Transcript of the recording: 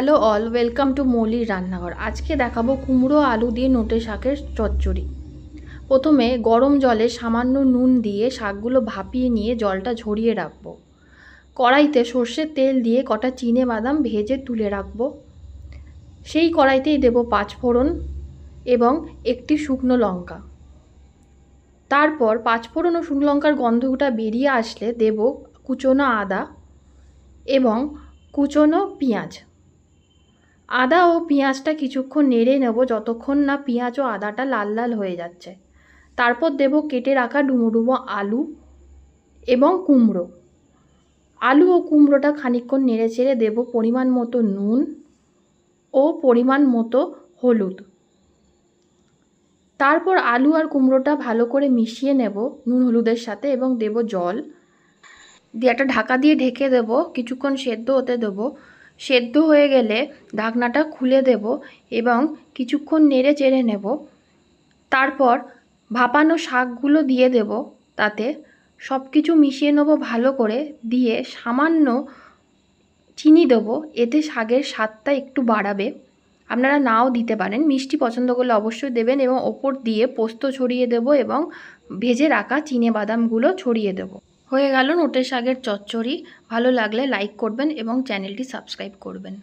Hello all welcome to মৌলির রান্নাঘর আজকে দেখাবো কুমড়ো আলু দিয়ে নোটে শাকের চচ্চড়ি। প্রথমে গরম জলে সামান্য নুন দিয়ে শাকগুলো ভাপিয়ে নিয়ে জলটা ঝরিয়ে রাখব। কড়াইতে সর্ষের তেল দিয়ে কটা চিনে বাদাম ভেজে তুলে রাখব। সেই কড়াইতেই দেব পাঁচফোড়ন এবং একটি শুকনো লঙ্কা। তারপর পাঁচফোড়ন ও শুকনো লঙ্কার গন্ধটা বেরিয়ে আসলে দেব কুচনো আদা এবং কুচনো পেঁয়াজ। আদা ও পেঁয়াজটা কিছুক্ষণ নেড়ে নেব যতক্ষণ না পেঁয়াজ ও আদাটা লাল লাল হয়ে যাচ্ছে। তারপর দেব কেটে রাখা ডুমো ডুমো আলু এবং কুমড়ো। আলু ও কুমড়োটা খানিকক্ষণ নেড়ে চেড়ে দেবো পরিমাণ মতো নুন ও পরিমাণ মতো হলুদ। তারপর আলু আর কুমড়োটা ভালো করে মিশিয়ে নেব নুন হলুদের সাথে এবং দেব জল। দিয়ে একটা ঢাকা দিয়ে ঢেকে দেবো, কিছুক্ষণ সেদ্ধ হতে দেবো। সেদ্ধ হয়ে গেলে ঢাকনাটা খুলে দেব এবং কিছুক্ষণ নেড়ে চেড়ে নেব। তারপর ভাপানো শাকগুলো দিয়ে দেব, তাতে সব কিছু মিশিয়ে নেব ভালো করে, দিয়ে সামান্য চিনি দেবো, এতে শাকের স্বাদটা একটু বাড়াবে। আপনারা নাও দিতে পারেন, মিষ্টি পছন্দ করলে অবশ্যই দেবেন এবং ওপর দিয়ে পোস্ত ছড়িয়ে দেব এবং ভেজে রাখা চিনে বাদামগুলো ছড়িয়ে দেব। হয়ে গেল নোটের শাকের চচ্চড়ি। ভালো লাগলে লাইক করবেন এবং চ্যানেলটি সাবস্ক্রাইব করবেন।